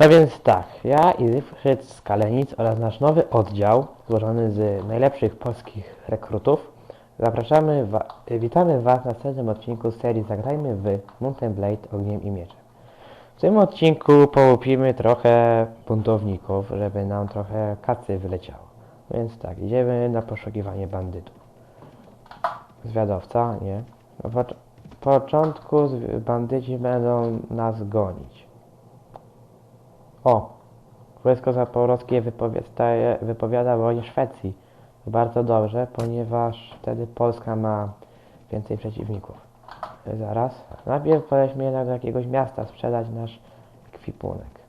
No więc tak, ja i Zygfryd z Kalenic oraz nasz nowy oddział złożony z najlepszych polskich rekrutów zapraszamy, wa- witamy Was na następnym odcinku serii Zagrajmy w Mountain Blade Ogniem i Mieczem. W tym odcinku połupimy trochę buntowników, żeby nam trochę kacy wyleciało. Więc tak, idziemy na poszukiwanie bandytów. Zwiadowca, nie. Pocz- początku bandyci będą nas gonić. O! Wojsko Zaporowskie wypowiada, wypowiada wojnę Szwecji. Bardzo dobrze, ponieważ wtedy Polska ma więcej przeciwników. Zaraz. Najpierw poleśmy jednak do jakiegoś miasta sprzedać nasz ekwipunek.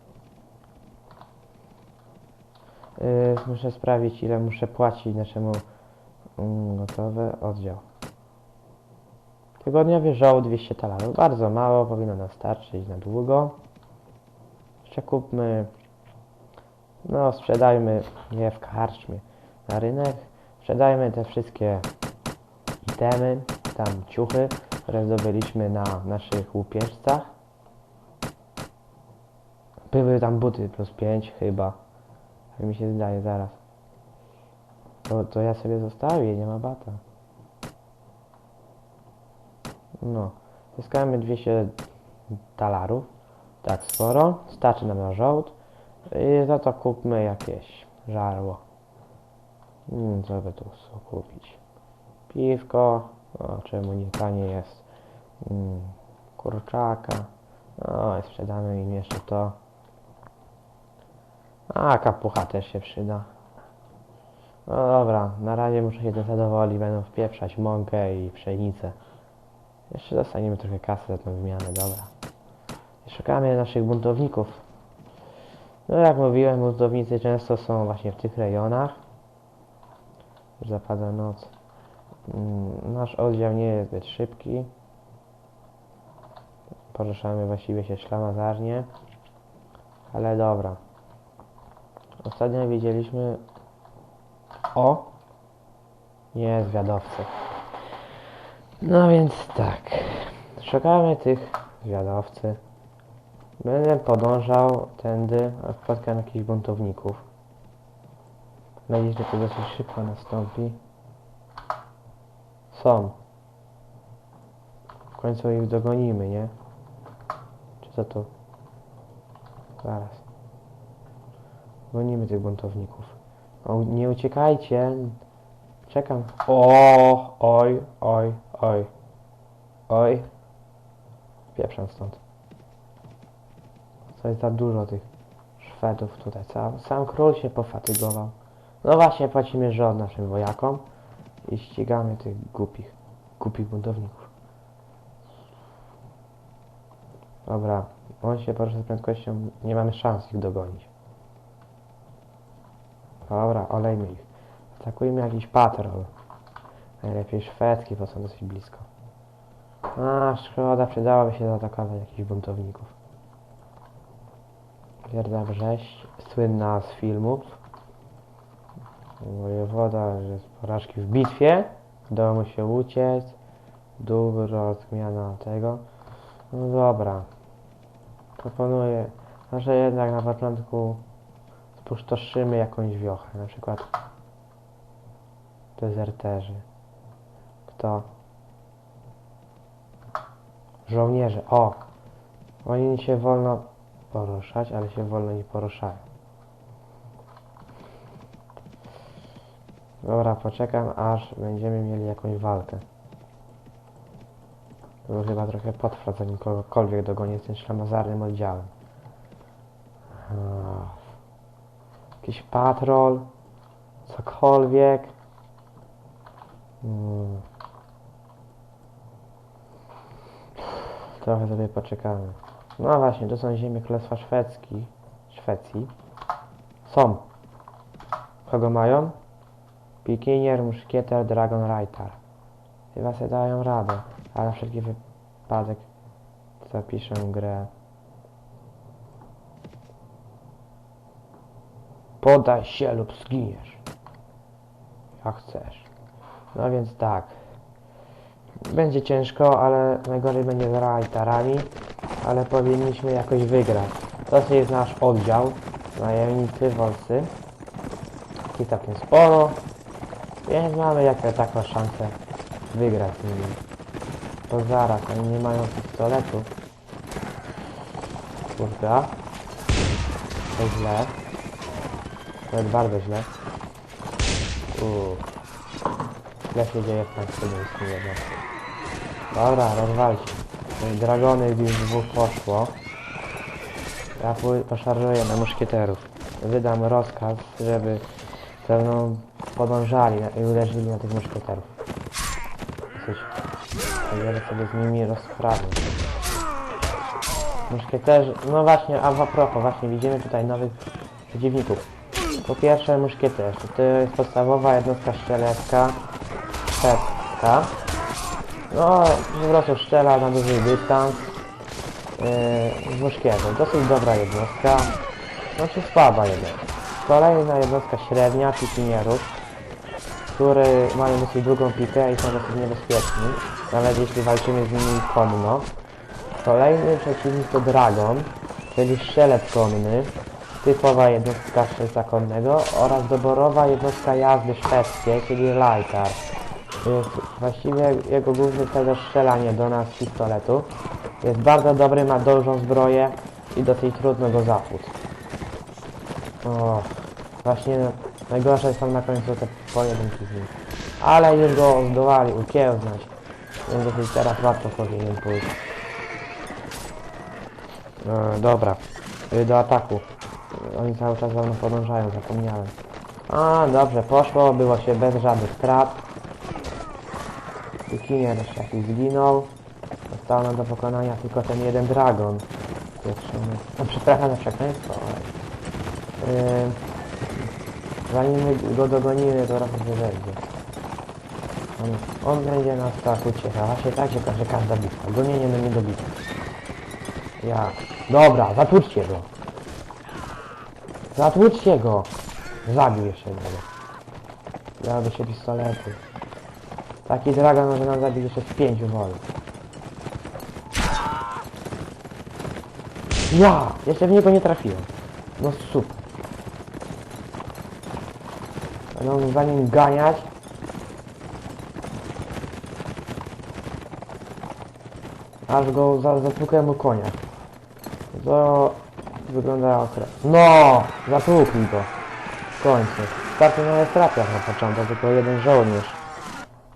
Yy, muszę sprawdzić ile muszę płacić naszemu mm, gotowy oddział. Tygodniowy żołd 200 talarów. Bardzo mało, powinno nam starczyć na długo. Jeszcze kupmy, no sprzedajmy je w karczmie na rynek. Sprzedajmy te wszystkie itemy, tam ciuchy, które zdobyliśmy na naszych łupieżcach. Były tam buty plus 5 chyba. Tak mi się zdaje, zaraz. To, to ja sobie zostawię, nie ma bata. No, zyskamy 200 talarów. Tak, sporo. Starczy nam na żołd. I za to kupmy jakieś żarło. Hmm, co by tu kupić? Piwko. O, czemu nie tanie jest? Mm, kurczaka. No i sprzedamy im jeszcze to. A, kapucha też się przyda. No dobra, na razie muszę się zadowolić. Będą wpieprzać mąkę i pszenicę. Jeszcze dostaniemy trochę kasy za tą wymianę, dobra. Szukamy naszych buntowników. No jak mówiłem, buntownicy często są właśnie w tych rejonach. Zapada noc. Mm, Nasz oddział nie jest zbyt szybki. Poruszamy właściwie się ślamazarnie. Ale dobra. Ostatnio widzieliśmy... O! Nie, zwiadowcy. No więc tak. Szukamy tych zwiadowcy. Będę podążał tędy, a spotkam jakichś buntowników. Mam nadzieję, że to dosyć szybko nastąpi. Są. W końcu ich dogonimy, nie? Czy to tu? Zaraz. Gonimy tych buntowników. O, nie uciekajcie. Czekam. O, oj, oj, oj. Oj. Pieprzam stąd. To jest za dużo tych Szwedów tutaj. Sam, sam król się pofatygował. No właśnie, płacimy żołd naszym wojakom i ścigamy tych głupich, głupich buntowników. Dobra, on się porusza z prędkością, nie mamy szans ich dogonić. Dobra, olejmy ich. Atakujmy jakiś patrol. Najlepiej szwedzki, bo są dosyć blisko. A, szkoda, przydałoby się zaatakować jakichś buntowników. Twierdza Brześć, słynna z filmów. Wojewoda, że z porażki w bitwie, udało mu się uciec. Dużo zmiana tego. No dobra. Proponuję, że jednak na początku spustoszymy jakąś wiochę, na przykład dezerterzy. Kto? Żołnierze. O! Oni się wolno poruszać, ale się wolno nie poruszają. Dobra, poczekam aż będziemy mieli jakąś walkę. To chyba trochę potrwa, zanim kogokolwiek dogonię z tym ślamazarnym oddziałem. Jakiś patrol, cokolwiek. Hmm. Trochę sobie poczekamy. No właśnie, to są ziemie Królestwa Szwedzki, Szwecji. Są. Kogo mają? Pikinier, Muszkieter, Dragon Rider. Chyba sobie dają radę, ale na wszelki wypadek zapiszę grę. Podaj się lub zginiesz. Jak chcesz. No więc tak. Będzie ciężko, ale najgorzej będzie z Riderami, ale powinniśmy jakoś wygrać. To jest nasz oddział. Najemnicy, wolcy. I całkiem sporo. Więc mamy jakąś taką szansę wygrać nimi. To zaraz, oni nie mają pistoletu. Kurde. To źle. To jest bardzo źle. Uuu. Źle się dzieje w państwie miejskim jednak. Dobra, rozwalcie. Dragony już dwóch poszło. Ja poszarżuję na muszkieterów. Wydam rozkaz, żeby ze mną podążali i uderzyli na tych muszkieterów. Coś. Będę sobie z nimi rozprawić. Muszkieterzy... No właśnie, a propos, właśnie widzimy tutaj nowych przeciwników. Po pierwsze muszkieterzy. To jest podstawowa jednostka strzelecka. Szwedzka. No, po prostu strzela na duży dystans. Yy, z muszkietem. Dosyć dobra jednostka. Znaczy słaba jednostka. Kolejna jednostka średnia, pikinierów, który mają dosyć długą pikę i są dosyć niebezpieczni, nawet jeśli walczymy z nimi konno. Kolejny przeciwnik to Dragon, czyli strzelec konny, typowa jednostka strzelca konnego oraz doborowa jednostka jazdy szwedzkiej, czyli Lightar. Właściwie jego główny cel to strzelanie do nas z pistoletu. Jest bardzo dobry, ma dużą zbroję i dosyć trudno go zapłuc. O, właśnie najgorsze są na końcu te pojedynki z nim. Ale już go zdołali ukiełznać. Więc dosyć teraz łatwo powinien pójść. E, dobra, Y, do ataku. Oni cały czas za mną podążają, zapomniałem. A, dobrze, poszło, było się bez żadnych strat. Wikinier taki zginął. Został nam do pokonania tylko ten jeden dragon. Pieprzymy. No przepraszam za przekleństwo. ale- Yy, zanim my go dogonimy, to raz zerwie. On, on będzie nas tak uciekał. Właśnie tak się każe każda bitwa. Gonienie nie do bitwy. Ja. Dobra, zatłuczcie go. Zatłuczcie go. Zabił jeszcze jednego. Dałoby się pistolety. Taki dragon może nam zabić jeszcze z pięciu woli. Ja! Jeszcze w niego nie trafiłem. No super. Będą za nim ganiać. Aż go za, zatłukę mu konia. To wygląda okres. No! Zatłukł mi go. W końcu. Starczy nawet trafiać na początek, tylko jeden żołnierz.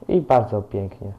I bardzo pięknie.